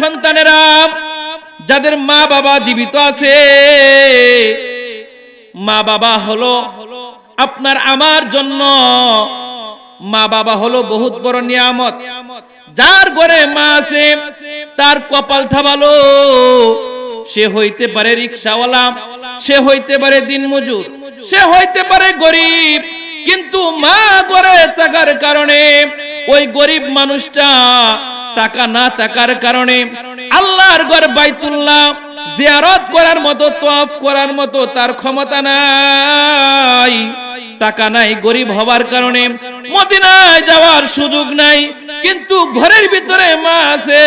সন্তানেরা, যাদের মা বাবা জীবিত আছে, মা বাবা হলো আপনার, আমার জন্য মা বাবা হলো বহুত বড় নিয়ামত। যার ঘরে মা আছে, তার কপালটা ভালো সে হইতে পারে রিক্সাওয়ালা, সে হইতে পারে দিনমজুর, সে হইতে পারে গরিব। কিন্তু মা ঘরে থাকার কারণে ওই গরিব মানুষটা টাকা না থাকার কারণে আল্লাহর ঘর বাইতুল্লাহ জিয়ারত করার মতো তফ করার মতো তার ক্ষমতা নাই। টাকা নাই, গরিব হবার কারণে মদিনায় যাওয়ার সুযোগ নাই। কিন্তু ঘরের ভিতরে মা আছে।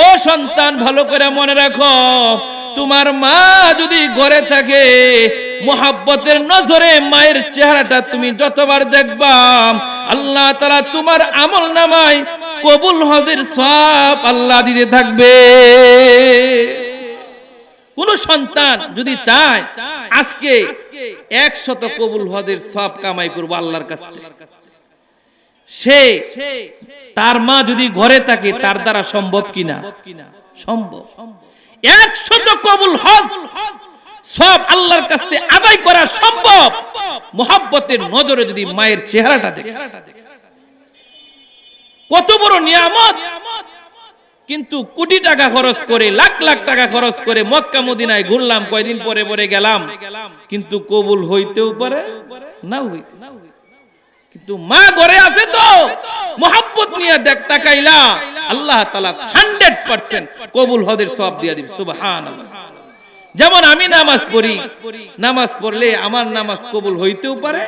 ও সন্তান, ভালো করে মনে রাখো, তোমার মা যদি ঘরে থাকে, মোহাব্বতের নজরে মায়ের চেহারাটা তুমি যতবার দেখবা, আল্লাহ তারা তোমার আমল নামায় কবুল হজের সব আল্লাহ দিতে থাকবে। কোন সন্তান যদি চায়, আজকে একশত কবুল হজের সব কামাই করব আল্লাহর কাছ থেকে। সে তার মা যদি ঘরে থাকে, তার দ্বারা সম্ভব কিনা? সম্ভব। একশত কবুল হজ সব আল্লাহর কাছ আদায় করা সম্ভব। মোহাব্বতের নজরে যদি মায়ের চেহারাটা দেখে। কত বড় নিয়ামত? কিন্তু কোটি টাকা খরচ করে, লাখ লাখ টাকা খরচ করে মক্কা মদিনায় ঘুরলাম, কয়দিন পরে পরে গেলাম। কিন্তু কবুল হইতেও পারে না হইতে কিন্তু মা ঘরে আছে তো, মোহাব্বত নিয়ে দেখ, তাকাইলা। আল্লাহ তালা হান্ড্রেড পার্সেন্ট কবুল হদের সব দিয়ে দিবে সুবাহান যেমন আমি নামাজ পড়ি, নামাজ পড়লে আমার নামাজ কবুল হইতেও পারে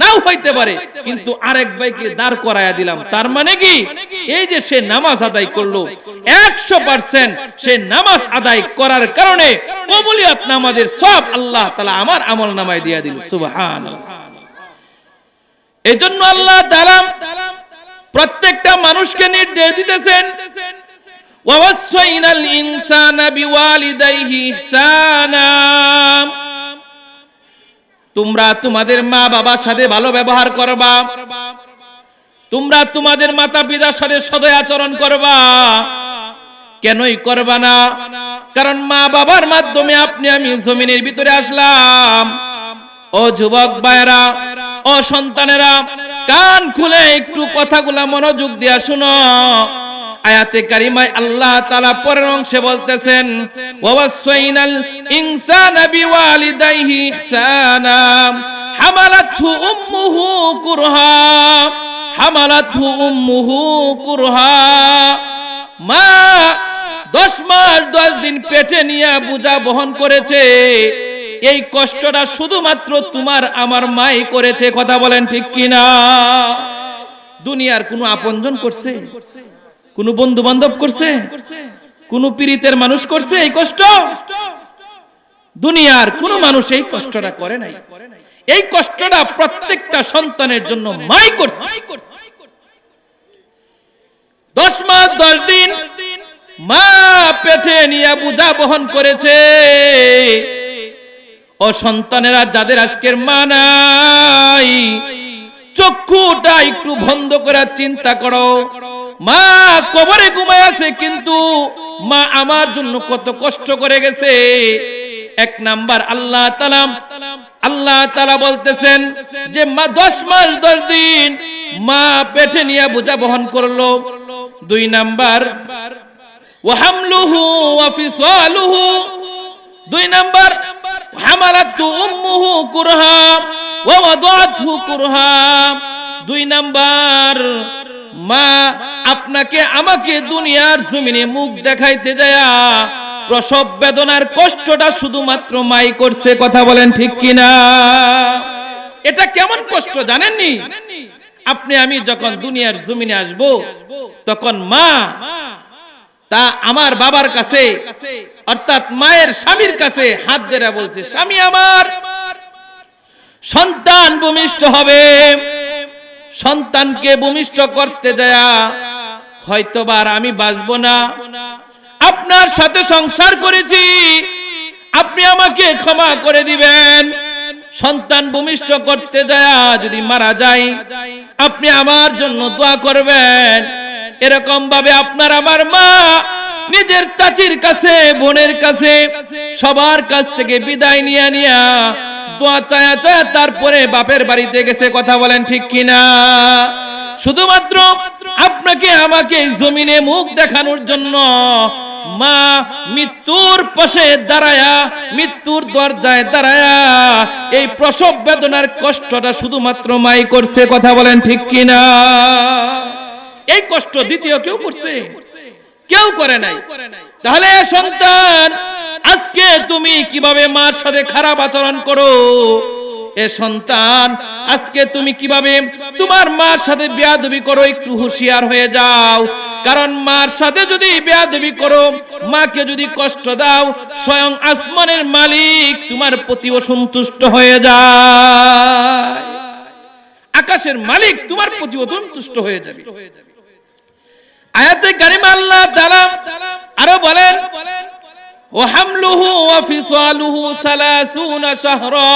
নাও হইতে পারে। কিন্তু আরেক ভাইকে দাঁড় করায়া দিলাম। তার মানে কি? এই যে সে নামাজ আদায় করল, একশো পার্সেন্ট সে নামাজ আদায় করার কারণে কবুলিয়াত নামাজের সব আল্লাহ তালা আমার আমল নামায় দিয়া দিল। সুবাহান এজন্য আল্লাহ তাআলা প্রত্যেকটা মানুষকে নির্দেশ দিতেছেন ওয়াসাইনাল ইনসানা বিওয়ালিদাইহি ইহসানা। তোমরা তোমাদের মা বাবার সাথে ভালো ব্যবহার করবা। তোমরা তোমাদের মাতা পিতার সাথে সদয় আচরণ করবা। কেনই করবা না? কারণ মা বাবার মাধ্যমে আপনি আমি জমিনের ভিতরে আসলাম। ও যুবক ভাইরা ও সন্তানেরা, কান খুলে একটু কথাগুলা মনোযোগ দিয়া শুনো। আয়াতে কারিমায় আল্লাহ তাআলা পরের অংশে বলতেছেন ওয়াসাইনাল ইনসানা বিওয়ালিদাইহি ইহসানা, হামালাতহু উম্মুহু কুরহা, হামালাতহু উম্মুহু কুরহা, মা দশ মাস দশ দিন পেটে নিয়ে বোঝা বহন করেছে, এই কষ্টটা শুধুমাত্র তোমার আমার মাই করেছে। কথা বলেন ঠিক কিনা? দুনিয়ার কোনো আপনজন করছে? কোন বন্ধু বান্ধব করছে? কোন পীড়িতের মানুষ করছে এই কষ্ট? দুনিয়ার কোন মানুষ এই কষ্টটা করে নাই। এই কষ্টটা প্রত্যেকটা সন্তানের জন্য মাই করছে। দশ মাস, দশ দিন মা পেটে নিয়ে বোঝা বহন করেছে। ও সন্তানেরা যাদের আজকের মা নাই, চক্ষুটা একটু বন্ধ করার চিন্তা করো। মা কবরে ঘুমায় আছে, কিন্তু মা আমার জন্য কত কষ্ট করে গেছে। এক নাম্বার আল্লাহ তালা আল্লাহ তালা বলতেছেন যে, মা দশ মাস দশ দিন মা পেটে নিয়ে বোঝা বহন করল। দুই নাম্বার, মা আপনাকে আমাকে দুনিয়ার জমিনে মুখ দেখাইতে যায়া প্রসব বেদনার কষ্টটা শুধুমাত্র মাই করছে, কথা বলেন ঠিক কিনা? এটা কেমন কষ্ট জানেননি? আপনি, আমি যখন দুনিয়ার জমিনে আসব, তখন মা, তা আমার বাবার কাছে, অর্থাৎ মায়ের স্বামীর কাছে হাত ধরে বলছে, স্বামী আমার, সন্তান ভূমিষ্ঠ হবে। সন্তানকে ভূমিষ্ঠ করতে যায় হয়তোবার আমি বাঁচবো না। আপনার সাথে সংসার করেছি। আপনি আমাকে ক্ষমা করে দিবেন। সন্তান ভূমিষ্ঠ করতে যায় যদি মারা যায়, আপনি আমার জন্য দোয়া করবেন। এরকম ভাবে আপনার আমার মা নিজের চাচির কাছে, বোনের কাছে, সবার কাছ থেকে বিদায় নিয়ে নিয়া দোয়া চায়া চায়া তারপরে বাপের বাড়িতে গেছে, কথা বলেন ঠিক কিনা? শুধুমাত্র আপনাকে আমাকে জমিনে মুখ দেখানোর জন্য মা মৃত্যুর পাশে দাঁড়ায়া, মৃত্যুর দরজায় দাঁড়ায়া এই প্রসব বেদনার কষ্টটা শুধুমাত্র মাই করছে, কথা বলেন ঠিক কিনা? এই কষ্ট দ্বিতীয় কেউ করছে? কেউ করে নাই। তাহলে সন্তান আজকে তুমি কীভাবে মার সাথে খারাপ আচরণ করো? এ সন্তান, আজকে তুমি কীভাবে তোমার মার সাথে বেয়াদবি করো? একটু হুঁশিয়ার হয়ে যাও। কারণ মার সাথে যদি বেয়াদবি করো, মাকে যদি কষ্ট দাও, স্বয়ং আসমানের মালিক তোমার প্রতি অসন্তুষ্ট হয়ে যায়। আকাশের মালিক তোমার প্রতি অসন্তুষ্ট হয়ে যাবে। আয়াতে কারিমা আল্লাহ তাআলা আরও বলেন ওয়া ফিসালুহু 30 শাহরা।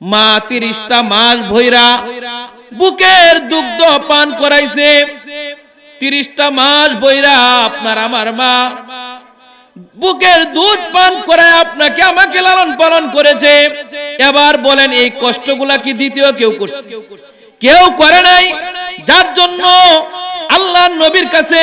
মা 30টা মাস ভইরা বুকের দুগ্ধ পান করাইছে। 30টা মাস বইরা আপনার আমার মা বুকের দুধ পান করে আপনাকে আমাকে লালন পালন করেছে। এবার বলেন, এই কষ্টগুলা কি দ্বিতীয় কেউ করছে? কেউ করে নাই। যার জন্য আল্লাহ নবীর কাছে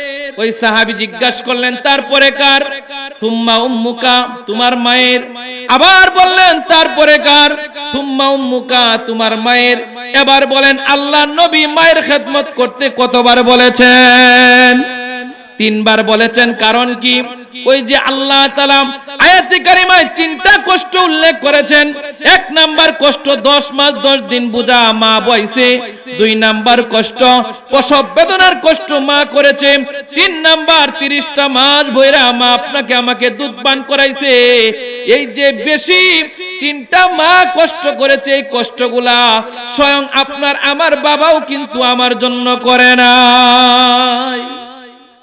ওই সাহাবি জিজ্ঞাসা করলেন, তারপরে কার? তুম্মা উম্মুকা, তোমার মায়ের। আবার বললেন, তারপরে কার? তুম্মা উম্মুকা, তোমার মায়ের। এবার বলেন, আল্লাহ নবী মায়ের খেদমত করতে কতবার বলেছেন? তিনবার বলেছেন, কারণ কি? ওই যে আল্লাহ তাআলা আয়াতে কারিমায় তিনটা কষ্ট উল্লেখ করেছেন। এক নাম্বার কষ্ট 10 মাস 10 দিন বুঝা মা বইছে দুই নাম্বার কষ্ট প্রসব বেদনার কষ্ট মা করেছে। তিন নাম্বার 30টা মাস ভইরা মা আপনাকে আমাকে দুধ পান করাইছে। এই যে বেশি তিনটা মা কষ্ট করেছে এই কষ্টগুলা স্বয়ং আপনার আমার বাবাও কিন্তু আমার জন্য করে নাই।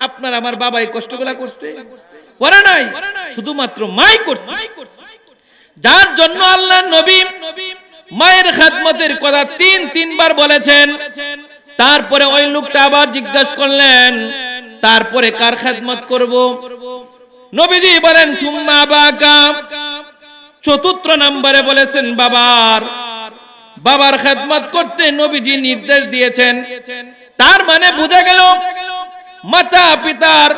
আপনার আমার বাবা এই কষ্টগুলা করছে? করে নাই শুধুমাত্র মাই করছে। যার জন্য আল্লাহ নবী মায়ের খাদমতের কথা তিন তিনবার বলেছেন। তারপরে ওই লোকটা আবার জিজ্ঞাসা করলেন তারপরে কার খেদমত করব? নবীজি বলেন সুম্মা বাকা চতুর্থ নম্বরে বলেছেন বাবার। বাবার। খেদমত করতে নবীজি নির্দেশ দিয়েছেন। তার মানে বোঝা গেল মাতা পিতার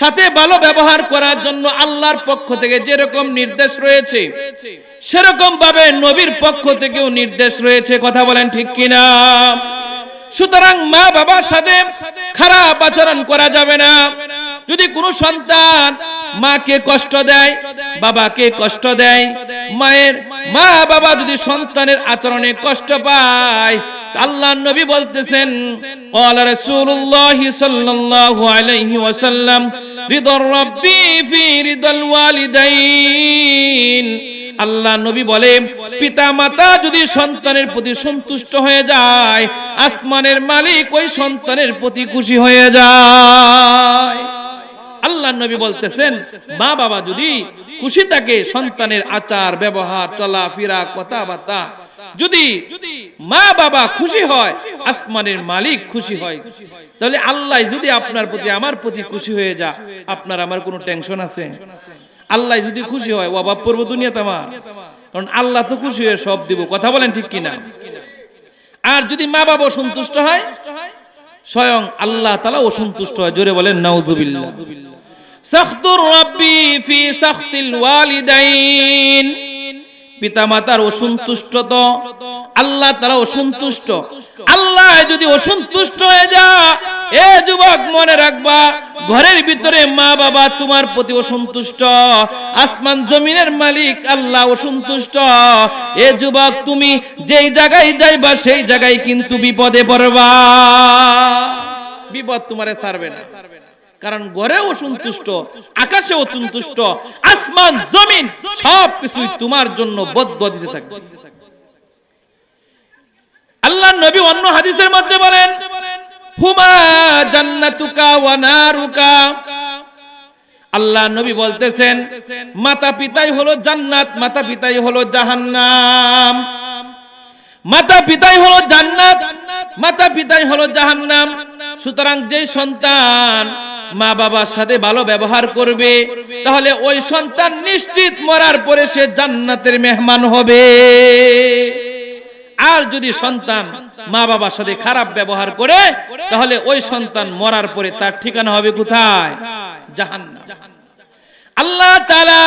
সাথে ভালো ব্যবহার করার জন্য আল্লাহর পক্ষ থেকে যেরকম নির্দেশ রয়েছে, সেরকম ভাবে নবীর পক্ষ থেকেও নির্দেশ রয়েছে। কথা বলেন ঠিক কিনা? সুতরাং মা বাবার সাথে খারাপ আচরণ করা যাবে না। যদি কোনো সন্তান মাকে কষ্ট দেয়, বাবাকে কষ্ট দেয়, মায়ের মা বাবা যদি সন্তানের আচরণে কষ্ট পায় আল্লাহ নবী বলতেছেন قال رسول الله صلى الله عليه وسلم رضا ربي في رضا الوالدين আল্লাহ নবী বলে পিতা মাতা যদি সন্তানের প্রতি সন্তুষ্ট হয়ে যায় আসমানের মালিক ওই সন্তানের প্রতি খুশি হয়ে যায় আল্লাহ নবী বলতেছেন মা বাবা যদি খুশি থাকে সন্তানের আচার ব্যবহার চলাফেরা কথাবার্তা যদি মা বাবা খুশি হয়, আসমানের মালিক খুশি হয়, তাহলে আল্লাহ যদি আপনার প্রতি, আমার প্রতি খুশি হয়ে যা, আপনার আমার কোনো টেনশন আছে? আল্লাহ যদি খুশি হয় ও অভাব পড়ব দুনিয়াতে আমার। কারণ আল্লাহ তো খুশি হয়ে সব দিব, কথা বলেন ঠিক কিনা? আর যদি মা বাবা সন্তুষ্ট হয়, স্বয়ং আল্লাহ তালা অসন্তুষ্ট হয়, জোরে বলেন, নাউজুবিল্লাহ। সাখতুর রাব্বি ফি সাখতিল ওয়ালিদাইন। পিতামাতার অসন্তুষ্ট তো আল্লাহ তারা অসন্তুষ্ট। আল্লাহ যদি অসন্তুষ্ট হয়ে যা, এ যুবক মনে রাখবা, ঘরের ভিতরে মা বাবা তোমার প্রতি অসন্তুষ্ট। আসমান জমিনের মালিক আল্লাহ অসন্তুষ্ট। এ যুবক, তুমি যেই জায়গায় যাইবা, সেই জায়গায় কিন্তু বিপদে পড়বা। বিপদ তোমারে ছাড়বে না। কারণ গড়েও সন্তুষ্ট আকাশেও সন্তুষ্ট আসমান জমিন সব কিছুই তোমার জন্য বদ্ধ দিতে থাকবে। আল্লাহ নবী অন্য হাদিসের মধ্যে বলেন হুমা জান্নাতুকা ওয়া নারুকা। আল্লাহ নবী বলতেছেন মাতা পিতাই হলো জান্নাত মাতা পিতাই হলো জাহান্নাম। মাতা পিতাই হলো জান্নাত মাতা পিতাই হলো জাহান্নাম। সুতরাং যে সন্তান মা বাবার সাথে ভালো ব্যবহার করবে, তাহলে ওই সন্তান নিশ্চিত মরার পরে সে জান্নাতের মেহমান হবে। আর যদি সন্তান মা বাবার সাথে খারাপ ব্যবহার করে, তাহলে ওই সন্তান মরার পরে তার ঠিকানা হবে কোথায়? জাহান্নাম। আল্লাহ তাআলা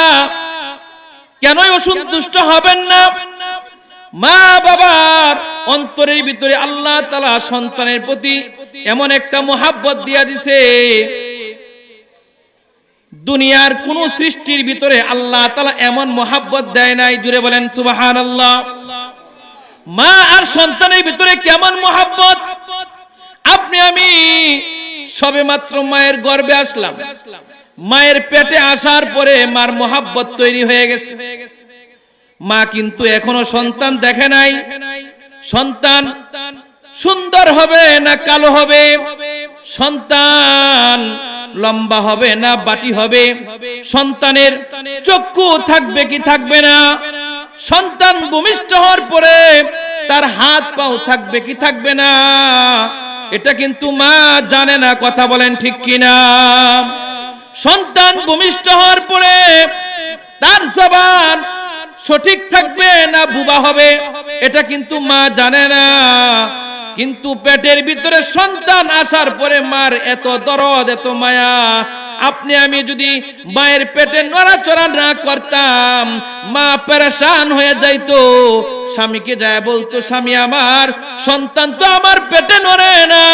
কেনই অসন্তুষ্ট হবেন না? মা বাবার অন্তরের ভিতরে আল্লাহ তালা সন্তানের প্রতি এমন একটা মোহাব্বত দিয়া দিছে দুনিয়ার কোন সৃষ্টির ভিতরে আল্লাহ তালা এমন মোহাব্বত দেয় নাই, জুড়ে বলেন সুবাহান আল্লাহ মা আর সন্তানের ভিতরে কেমন মোহাব্বত? আপনি, আমি সবে মাত্র মায়ের গর্বে আসলাম। মায়ের পেটে আসার পরে মার মোহাব্বত তৈরি হয়ে গেছে। মা কিন্তু এখনও সন্তান দেখে নাই। সন্তান সুন্দর হবে না কালো হবে? সন্তান লম্বা হবে না, বাটি হবে। সন্তানের চক্ষু থাকবে কি থাকবে না? সন্তান ভূমিষ্ঠ হওয়ার পরে তার হাত পাও থাকবে কি থাকবে না? এটা কিন্তু মা জানে না, কথা বলেন ঠিক কিনা? সন্তান ভূমিষ্ঠ হওয়ার পরে তার জবান সঠিক থাকবে না বুবা হবে? এটা কিন্তু মা জানে না। কিন্তু পেটের ভিতরে সন্তান আসার পরে, মার, এত দরদ, এত মায়া। আপনি আমি যদি মায়ের পেটে নড়াচড়া না করতাম, মা পেরেশান হয়ে যাইতো। স্বামীকে যায় বলতো, স্বামী আমার, সন্তান তো আমার পেটে নড়ে না।